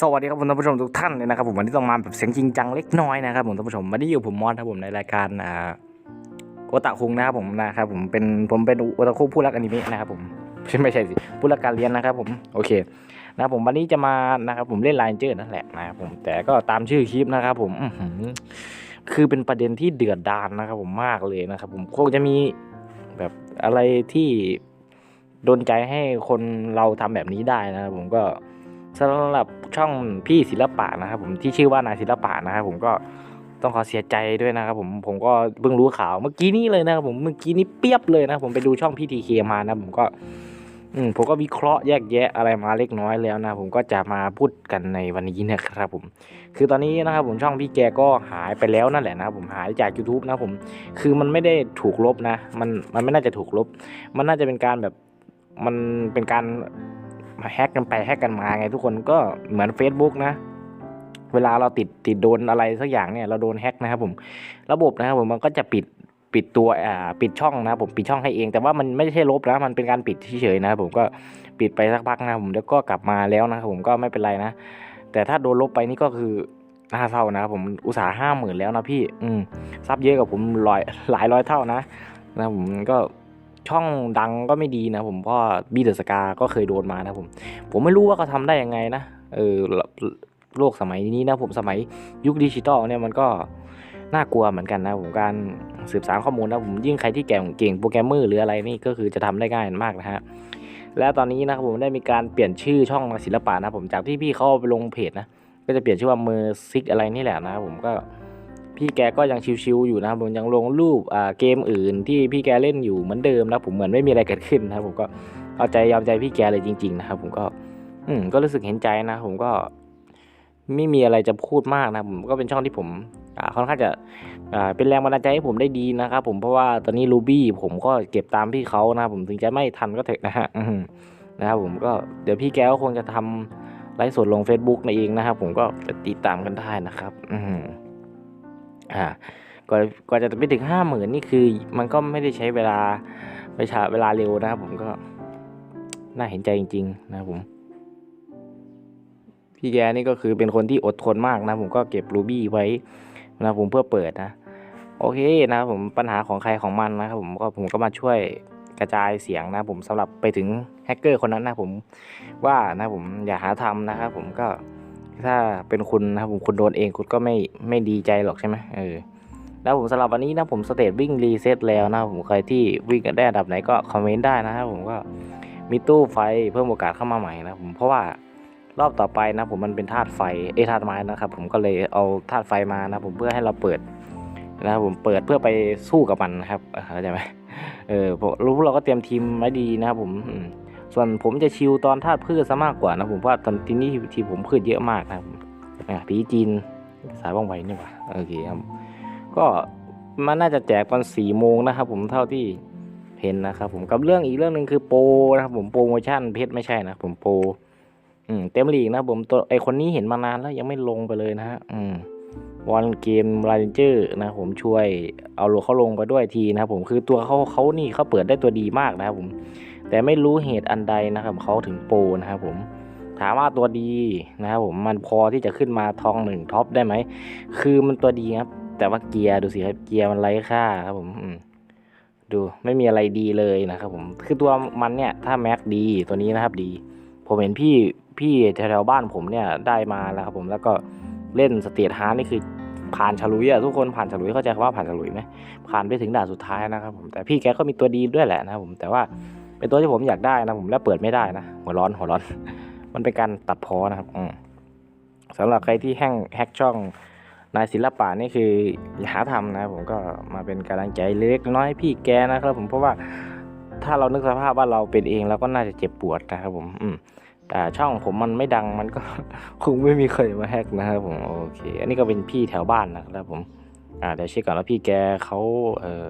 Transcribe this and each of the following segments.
สวัสดีครับผมท่านผู้ชมทุกท่านเลยนะครับผมวันนี้ต้องมาแบบเสียงจริงจังเล็กน้อยนะครับผมท่านผู้ชมวันนี้อยู่ผมมอสครับผมในรายการอ่าโอตาคุงนะครับผมนะครับผมเป็นผมเป็นโอตาคุผู้รักอนิเมะนะครับผมไม่ใช่สิผู้รักการเรียนนะครับผมโอเคนะครับผมวันนี้จะมานะครับผมเล่นไลน์เจอร์นั่นแหละนะครับผมแต่ก็ตามชื่อคลิปนะครับผมคือเป็นประเด็นที่เดือดดานนะครับผมมากเลยนะครับผมคงจะมีแบบอะไรที่โดนใจให้คนเราทำแบบนี้ได้นะครับผมก็ สำหรับช่องพี่ศิลปะนะครับผมที่ชื่อว่านายศิลปะนะครับผมก็ต้องขอเสียใจด้วยนะครับผมผมก็เพิ่งรู้ข่าวเมื่อกี้นี้เลยนะครับผมเมื่อกี้นี้เปียบเลยนะผมไปดูช่องพี่ทีเคมานะผมก็อืมผมก็วิเคราะห์แยกแยะอะไรมาเล็กน้อยแล้วนะผมก็จะมาพูดกันในวันนี้นะครับผม คือตอนนี้นะครับผมช่องพี่แกก็หายไปแล้วนั่นแหละนะครับผมหายจาก YouTube นะผม คือมันไม่ได้ถูกลบนะ มันมันไม่น่าจะถูกลบ มันน่าจะเป็นการแบบมันเป็นการ มาแฮกกันไปแฮกกันมาไงทุกคนก็เหมือน Facebook นะ เวลาเราติดติดโดนอะไรสักอย่างเนี่ยเราโดนแฮกนะครับผมระบบนะครับผมมันก็จะปิดปิดตัวอ่าปิดช่องนะผมปิดช่องให้เอง แต่ว่ามันไม่ใช่ลบนะมันเป็นการปิดเฉยๆนะครับผมก็ปิดไปสักพักนะผมแล้วก็กลับมาแล้วนะครับผมก็ไม่เป็นไรนะ แต่ถ้าโดนลบไปนี่ก็คือน่าเศร้านะครับผมอุตสาห์ห้าหมื่นแล้วนะพี่ อืมซับเยอะกับผมร้อยหลายร้อยเท่านะนะผมก็ ช่องดังก็ไม่ดีนะผมเพราะบีเดอร์สกาก็เคยโดนมานะผม ผมไม่รู้ว่าเขาทำได้ยังไงนะเออโลกสมัยนี้นะผมสมัยยุคดิจิตอลเนี่ยมันก็น่ากลัวเหมือนกันนะผมการสืบสารข้อมูลนะผมยิ่งใครที่แก่งเก่งโปรแกรมเมอร์หรืออะไรนี่ก็คือจะทำได้ง่ายมากนะฮะและตอนนี้นะครับผมได้มีการเปลี่ยนชื่อช่องศิลปะนะผมจากที่พี่เขาเอาไปลงเพจนะก็จะเปลี่ยนชื่อว่าเมอร์ซิกอะไรนี่แหละนะครับผมก็ พี่แกก็ยังชิวๆอยู่นะครับผมยังลงรูปเกมอื่นที่พี่แกเล่นอยู่เหมือนเดิมนะผมเหมือนไม่มีอะไรเกิดขึ้นนะผมก็เอาใจยอมใจพี่แกเลยจริง ๆ นะครับ ผมก็ อืมก็รู้สึกเห็นใจนะ ผมก็ไม่มีอะไรจะพูดมากนะผมก็เป็นช่องที่ผมค่อนข้างจะเป็นแรงบันดาลใจให้ผมได้ดีนะครับผมเพราะว่าตอนนี้รูบี้ผมก็เก็บตามพี่เขานะผมถึงจะไม่ทันก็เถอะนะฮะนะครับผมก็เดี๋ยวพี่แกก็คงจะทำไลฟ์สดลง Facebook ในเองนะครับผมก็ไปติดตามกันได้นะครับ อื อ่าก่อนก่อนจะไปถึงห้าหมื่นนี่คือมันก็ไม่ได้ใช้เวลาไปชาเวลาเร็วนะครับผมก็น่าเห็นใจจริง ๆ นะครับผม พี่แกนี่ก็คือเป็นคนที่อดทนมากนะผมก็เก็บรูบี้ไว้นะผมเพื่อเปิดนะ โอเคนะครับผมปัญหาของใครของมันนะครับผมก็ผมก็มาช่วยกระจายเสียงนะผมสำหรับไปถึงแฮกเกอร์คนนั้นนะผมว่านะผมอย่าหาทำนะครับผมก็ ถ้าเป็นคุณนะครับผมคุณโดนเองคุณก็ไม่ไม่ดีใจหรอกใช่ไหมเออแล้วผมสำหรับวันนี้นะผมสเตตวิ่งรีเซ็ตแล้วนะผมใครที่วิ่งกันได้อันดับไหนก็คอมเมนต์ได้นะครับผมก็มีตู้ไฟเพิ่มโอกาสเข้ามาใหม่นะผมเพราะว่ารอบต่อไปนะผมมันเป็นธาตุไฟเอธาตุไม้นะครับผมก็เลยเอาธาตุไฟมานะผมเพื่อให้เราเปิดนะครับผมเปิดเพื่อไปสู้กับมันนะครับเข้าใจไหมเออผมรู้เราก็เตรียมทีมไว้ดีนะครับผม ส่วนผมจะชิลตอนธาตุพืชซะมากกว่านะผมเพราะว่าตอนที่นี่ที่ผมพืชเยอะมากนะครับอะผีจีนสายบ้องไวนี่หว่าโอเคครับก็มันน่าจะแจกตอนสี่โมงนะครับ ผมเท่าที่เห็นนะครับ ผมกับเรื่องอีกเรื่องหนึ่งคือโปรนะครับผมโปรโมชั่นเพชรไม่ใช่นะผมโปรอืมเต็มลีกนะผมตัวไอคนนี้เห็นมานานแล้วยังไม่ลงไปเลยนะฮะอืมวันเกมรายเจอร์นะผมช่วยเอาโลเขาลงไปด้วยทีนะครับผมคือตัวเขาเขานี่เขาเปิดได้ตัวดีมากนะครับผม แต่ไม่รู้เหตุอันใดนะครับเขาถึงโปรนะครับผมถามว่าตัวดีนะครับผมมันพอที่จะขึ้นมาทองหนึ่งท็อปได้ไหมคือมันตัวดีครับ แต่ว่าเกียร์ดูสิครับเกียร์มันไร้ค่าครับผมดูไม่มีอะไรดีเลยนะครับผมคือตัวมันเนี่ยถ้าแม็กดีตัวนี้นะครับดี ผมเห็นพี่พี่แถวบ้านผมเนี่ยได้มาแล้วครับผมแล้วก็เล่นสเตทฮาร์ดนี่คือผ่านฉลุยอะทุกคนผ่านฉลุยเข้าใจคำว่าผ่านฉลุยไหมผ่านไปถึงด่านสุดท้ายนะครับผมแต่พี่แกก็มีตัวดีด้วยแหละนะครับผมแต่ว่า เป็นตัวที่ผมอยากได้นะผมแล้วเปิดไม่ได้นะหัวร้อนหัวร้อน มันเป็นการตัดพอนะครับอืสำหรับใครที่แฮงแฮกช่องนายศิลปะนี่คืออย่าหาทำนะผมก็มาเป็นกำลังใจเล็กน้อยพี่แกนะครับผมเพราะว่าถ้าเรานึกสภาพว่าเราเป็นเองเราก็น่าจะเจ็บปวดนะครับผมอืมแต่ช่องผมมันไม่ดังมันก็คงไม่มีใครมาแฮกนะครับผมโอเค อันนี้ก็เป็นพี่แถวบ้านนะครับผมอ่าเดี๋ยวเช็คก่อนว่าพี่แกเขาเออ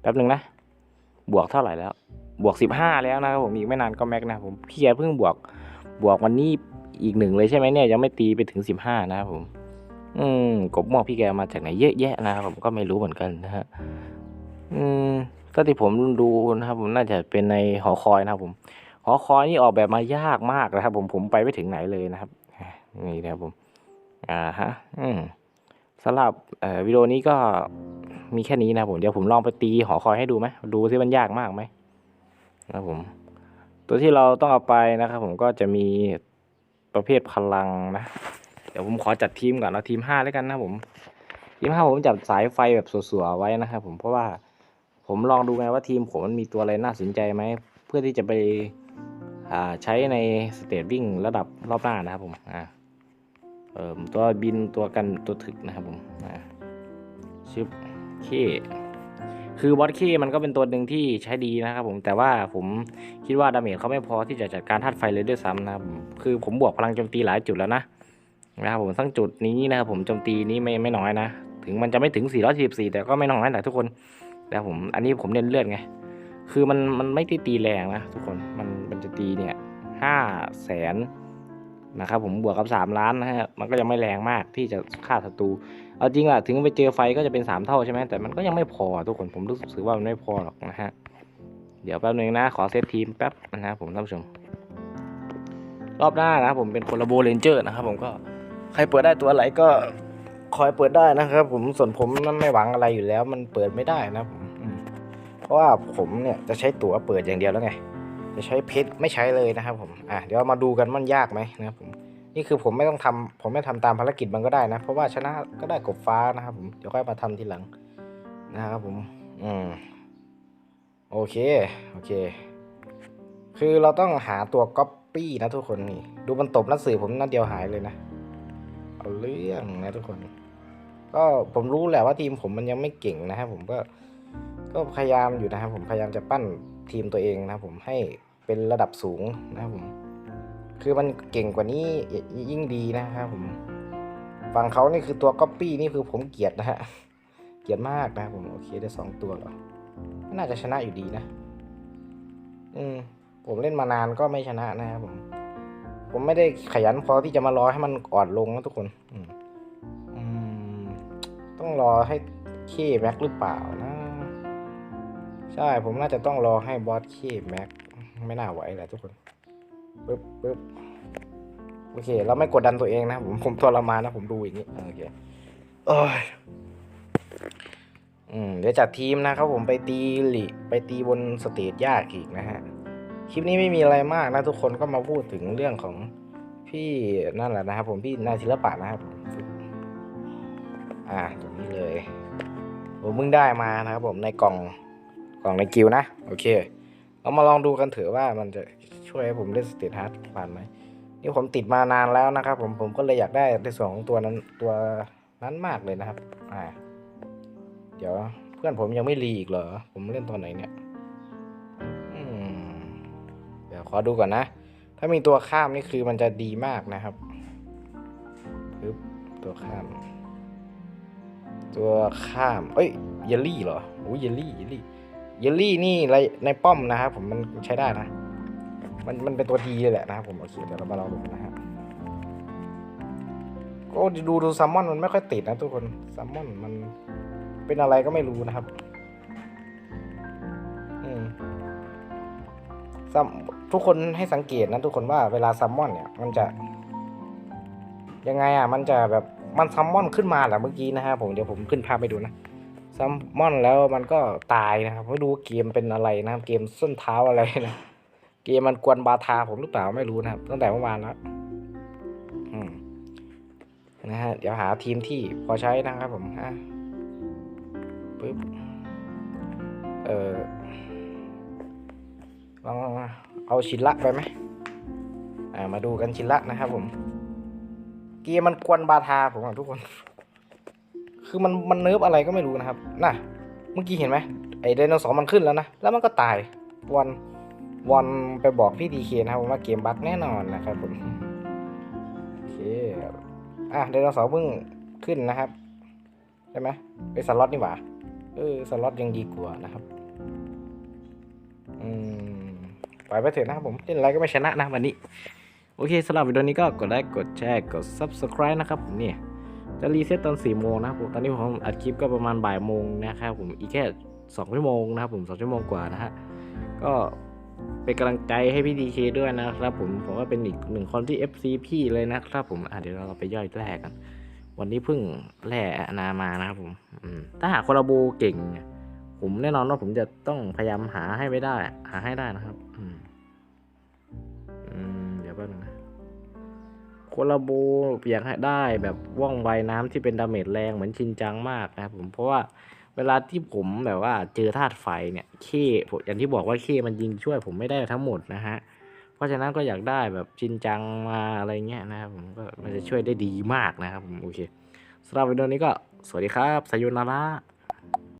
แป๊บหนึ่งนะ บวกเท่าไหร่แล้ว บวกสิบห้าแล้วนะครับผมอีกไม่นานก็แม็กนะผมพี่แกเพิ่งบวกบวกวันนี้อีกหนึ่งเลยใช่ไหมเนี่ยยังไม่ตีไปถึงสิบห้านะครับผม อืมกบม่วงพี่แกมาจากไหนเยอะแยะนะครับผมก็ไม่รู้เหมือนกันนะฮะอืมก็ที่ผมดูนะครับผมน่าจะเป็นในหอคอยนะครับผมหอคอยนี่ออกแบบมายากมากนะครับผมผมไปไม่ถึงไหนเลยนะครับนี่นะครับผมอ่าฮะอืมสำหรับเอ่อวิดีโอนี้ก็มีแค่นี้นะผมเดี๋ยวผมลองไปตีหอคอยให้ดูไหมดูที่มันยากมากไหม นะครับผม ตัวที่เราต้องเอาไปนะครับผมก็จะมีประเภทพลังนะ เดี๋ยวผมขอจัดทีมก่อนเอาทีมห้าแล้วกันนะผม ทีมห้าผมจัดสายไฟแบบสัวๆไว้นะครับผมเพราะว่าผมลองดูไงว่าทีมผมมันมีตัวอะไรน่าสนใจไหม เพื่อที่จะไปอ่าใช้ในสเตจวิ่งระดับรอบหน้านะครับผมอ่าเอ่อตัวบินตัวกันตัวถึกนะครับผมอ่าชิปเค คือบอสเคมันก็เป็นตัวหนึ่งที่ใช้ดีนะครับผมแต่ว่าผมคิดว่าดาเมจเขาไม่พอที่จะจัดการธาตุไฟเลยด้วยซ้ำนะครับคือผมบวกพลังโจมตีหลายจุดแล้วนะนะครับผมทั้งจุดนี้นะครับผมโจมตีนี้ไม่ไม่น้อยนะ ถึงมันจะไม่ถึง 444 แต่ก็ไม่น้อยนะทุกคนนะครับผมอันนี้ผมเน้นเลือดไง คือมันมันไม่ได้ตีแรงนะทุกคนมันมันจะตีเนี่ยห้าแสน นะครับผมบวกกับ 3 ล้านนะฮะมันก็ยังไม่แรงมากที่จะฆ่าศัตรูเอาจริงอะถึงไปเจอไฟก็จะเป็น 3 เท่าใช่ไหมแต่มันก็ยังไม่พอทุกคนผมรู้สึกว่ามันไม่พอหรอกนะฮะเดี๋ยวแป๊บนึงนะขอเซตทีมแป๊บนะครับผมท่านผู้ชม รอบหน้านะผมเป็นคนละโบเลนเจอร์นะครับผมก็ใครเปิดได้ตัวไหนก็คอยเปิดได้นะครับ ผมส่วนผมนั้นไม่หวังอะไรอยู่แล้ว มันเปิดไม่ได้นะผมอืมเพราะว่าผมเนี่ยจะใช้ตั๋วเปิดอย่างเดียวแล้วไง จะใช้เพชรไม่ใช้เลยนะครับผมอะเดี๋ยวมาดูกันมันยากไหมนะครับผมนี่คือผมไม่ต้องทำผมไม่ทำตามภารกิจมันก็ได้นะ เพราะว่าชนะก็ได้กบฟ้านะครับผมเดี๋ยวค่อยมาทำทีหลังนะครับผมอืมโอเคโอเค คือเราต้องหาตัวก๊อปปี้นะทุกคนนี่ ดูมันตบหนักสื่อผมนัดเดียวหายเลยนะเอาเรื่องนะทุกคน ก็ผมรู้แหละว่าทีมผมมันยังไม่เก่งนะครับผมก็ก็พยายามอยู่นะครับผมพยายามจะปั้นทีมตัวเองนะครับผมให้ เป็นระดับสูงนะครับผมคือมันเก่งกว่านี้ยิ่งดีนะครับผมฝั่งเขานี่คือตัวก๊อปปี้นี่คือผมเกลียดนะฮะเกลียดมากนะครับผมโอเคได้สองตัวแล้วน่าจะชนะอยู่ดีนะ อืมผมเล่นมานานก็ไม่ชนะนะครับผมผมไม่ได้ขยันพอที่จะมารอให้มันอ่อนลงนะทุกคนอืมอมต้องรอให้เคแม็กหรือเปล่านะ ใช่ผมน่าจะต้องรอให้บอสเคแม็ก ไม่น่าไหวแหละทุกคนปึ๊บปึ๊บโอเค เราไม่กดดันตัวเองนะผมผมทรมานนะผมดูอย่างนี้โอเคโอ้ยอืมเดี๋ยวจัดทีมนะครับผมไปตีหลีไปตีบนสเตจยากอีกนะฮะคลิปนี้ไม่มีอะไรมากนะทุกคนก็มาพูดถึงเรื่องของพี่นั่นแหละนะครับ ผมพี่นายศิลปะนะครับอ่าตรงนี้เลยผมเพิ่งได้มานะครับผมในกล่องกล่องในกิวนะ โอเค เรามาลองดูกันเถอะว่ามันจะช่วยให้ผมเล่นสเตทฮาร์ดผ่านไหมนี่ผมติดมานานแล้วนะครับ ผมผมก็เลยอยากได้ในส่วนของตัวนั้นตัวนั้นมากเลยนะครับ อ่า เดี๋ยวเพื่อนผมยังไม่รีอีกเหรอ ผมเล่นตอนไหนเนี่ยเดี๋ยวขอดูก่อนนะ ถ้ามีตัวข้ามนี่คือมันจะดีมากนะครับปึ๊บตัวข้าม ตัวข้าม เอ้ย เยลลี่เหรอโอ้ยเยลลี่ เยลลี่ เยลลี่นี่ในป้อมนะครับผมมันใช้ได้นะ มันมันเป็นตัวดีเลยแหละนะครับผมโอเคเดี๋ยวเรามาลองดูนะครับก็ดูดูซัมมอนมันไม่ค่อยติดนะทุกคนซัมมอนมันเป็นอะไรก็ไม่รู้นะครับอืมทุกคนให้สังเกตนะทุกคนว่าเวลาซัมมอนเนี่ยมันจะ ยังไงอะมันจะแบบมันซัมมอนขึ้นมาแหละเมื่อกี้นะครับผมเดี๋ยวผมขึ้นภาพไปดูนะ ซัมมอนแล้วมันก็ตายนะครับไม่รู้เกมเป็นอะไรนะครับเกมส้นเท้าอะไรนะเกมมันกวนบาทาผมหรือเปล่าไม่รู้นะครับ ตั้งแต่เมื่อวานแล้วนะฮะเดี๋ยวหาทีมที่พอใช้นะครับผมฮะปึ๊บเออลองเอาชินละไปไหมอ่ามาดูกันชินละนะครับผม เกมมันกวนบาทาผมทุกคน คือมันมันเนิร์ฟอะไรก็ไม่รู้นะครับน่ะเมื่อกี้เห็นไหมไอ้ไดโนเสาร์มันขึ้นแล้วนะ แล้วมันก็ตายวันวันไปบอกพี่ดีเคนะครับว่าเกมบั๊กแน่นอนนะครับผมโอเคอะไดโนเสาร์เพิ่งขึ้นนะครับใช่ไหมไปสล็อตนี่หว่าเออสล็อตยังดีกว่านะครับอืมปล่อยไปเถอะนะครับผมเล่นอะไรก็ไม่ชนะนะวันนี้ โอเคสำหรับวิดีโอนี้ก็กดไลค์กดแชร์กด subscribe นะครับผมเนี่ย จะรีเซ็ตตอน4โมงนะครับผมตอนนี้ผมอัดคลิปก็ประมาณบ่ายโมงนะครับผมอีกแค่2ชั่วโมงนะครับผม2ชั่วโมงกว่านะฮะก็เป็นกำลังใจให้พี่ดีเคด้วยนะครับ ผมผมว่าเป็นอีกหนึ่งคนที่ FC พี่เลยนะครับผมอะเดี๋ยวเราไปย่อยแร่กัน วันนี้เพิ่งแร่นามานะครับผมถ้าหากโคลาโบเก่ง ผมแน่นอนว่าผมจะต้องพยายามหาให้ไม่ได้ หาให้ได้นะครับ อืม โคลาโบอยากให้ได้แบบว่องไวน้ำที่เป็นดาเมจแรงเหมือนชินจังมากนะครับผมเพราะว่าเวลาที่ผมแบบว่าเจอธาตุไฟเนี่ยเคอย่างที่บอกว่าเคมันยิงช่วยผมไม่ได้ทั้งหมดนะฮะเพราะฉะนั้นก็อยากได้แบบจรินจังมาอะไรเงี้ยนะครับผมก็มันจะช่วยได้ดีมากนะครับผมโอเคสำหรับวิดีโอนี้ก็สวัสดีครับสายุนาระ